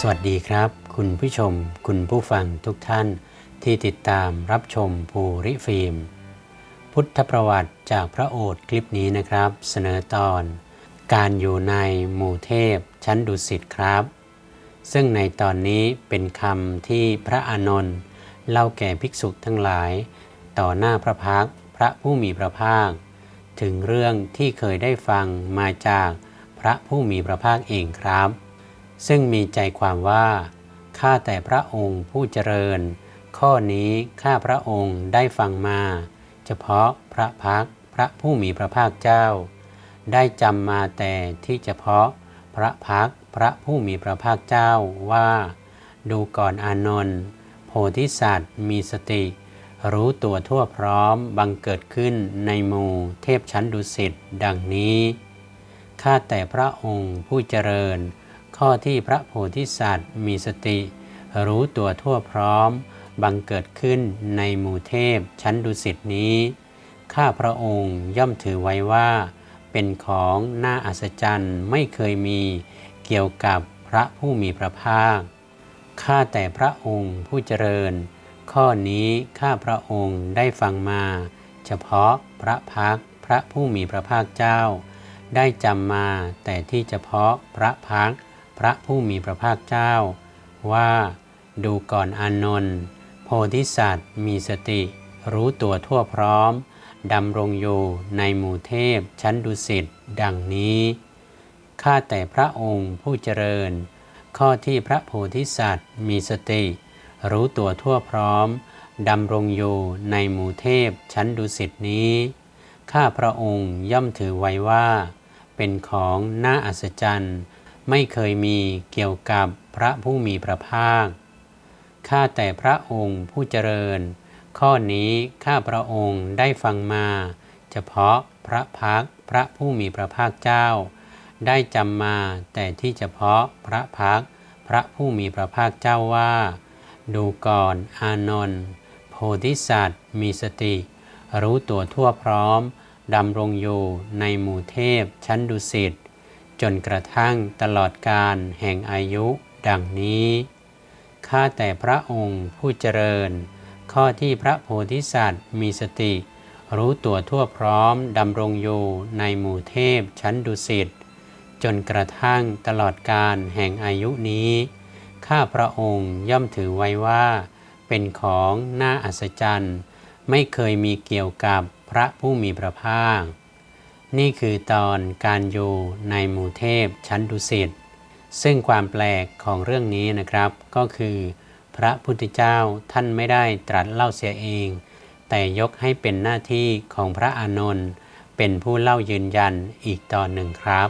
สวัสดีครับ คุณผู้ชม คุณผู้ฟังทุกท่านที่ติดตามรับชมภูริฟิล์ม พุทธประวัติจากพระโอษฐ์คลิปนี้นะครับ เสนอตอน การอยู่ในหมู่เทพชั้นดุสิตครับ ซึ่งในตอนนี้เป็นคำที่พระอานนท์เล่าแก่ภิกษุทั้งหลาย ต่อหน้าพระพักพระผู้มีพระภาค ถึงเรื่องที่เคยได้ฟังมาจากพระผู้มีพระภาคเองครับ ซึ่งมีใจความว่า ข้าแต่พระองค์ผู้เจริญ ข้อนี้ข้าพระองค์ได้ฟังมา เฉพาะพระพักพระผู้มีพระภาคเจ้า ได้จำมาแต่ที่เฉพาะพระพักพระผู้มีพระภาคเจ้าว่า ดูก่อนอานนท์โพธิสัตว์มีสติ รู้ตัวทั่วพร้อมบังเกิดขึ้นในหมู่เทพชั้นดุสิตดังนี้ ข้าแต่พระองค์ผู้เจริญ ข้อที่พระโพธิสัตว์มีสติ รู้ตัวทั่วพร้อม บังเกิดขึ้นในหมู่เทพชั้นดุสิตนี้ ข้าพระองค์ย่อมถือไว้ว่า เป็นของน่าอัศจรรย์ไม่เคยมีเกี่ยวกับพระผู้มีพระภาค ข้าแต่พระองค์ผู้เจริญ ข้อนี้ข้าพระองค์ได้ฟังมา เฉพาะพระพักพระผู้มีพระภาคเจ้า ได้จำมาแต่ที่เฉพาะพระพัก พระผู้มีพระภาคเจ้า ว่าดูก่อนอานนท์โพธิสัตว์มีสติ รู้ตัวทั่วพร้อมดำรงอยู่ในหมู่เทพชั้นดุสิตดังนี้ข้าแต่พระองค์ผู้เจริญ ข้อที่พระโพธิสัตว์มีสติ รู้ตัวทั่วพร้อมดำรงอยู่ในหมู่เทพชั้นดุสิตนี้ข้าพระองค์ย่อมถือไว้ว่า เป็นของน่าอัศจรรย์ ไม่เคยมีเกี่ยวกับพระผู้มีพระภาค ข้าแต่พระองค์ผู้เจริญ ข้อนี้ข้าพระองค์ได้ฟังมา เฉพาะพระพักพระผู้มีพระภาคเจ้า ได้จำมาแต่ที่เฉพาะพระพักพระผู้มีพระภาคเจ้าว่า ดูก่อนอานนท์โพธิสัตว์มีสติ รู้ตัวทั่วพร้อมดำรงอยู่ในหมู่เทพชั้นดุสิต จนกระทั่งตลอดการแห่งอายุดังนี้ ข้าแต่พระองค์ผู้เจริญ ข้อที่พระโพธิสัตว์มีสติ รู้ตัวทั่วพร้อมดำรงอยู่ในหมู่เทพชั้นดุสิตจนกระทั่งตลอดการแห่งอายุนี้ ข้าพระองค์ย่อมถือไว้ว่า เป็นของน่าอัศจรรย์ ไม่เคยมีเกี่ยวกับพระผู้มีพระภาค นี่คือตอนการอยู่ในหมู่เทพชั้นดุสิตซึ่งความแปลกของเรื่องนี้นะครับ ก็คือ พระพุทธเจ้าท่านไม่ได้ตรัสเล่าเสียเอง แต่ยกให้เป็นหน้าที่ของพระอานนท์เป็นผู้เล่ายืนยันอีกตอนหนึ่งครับ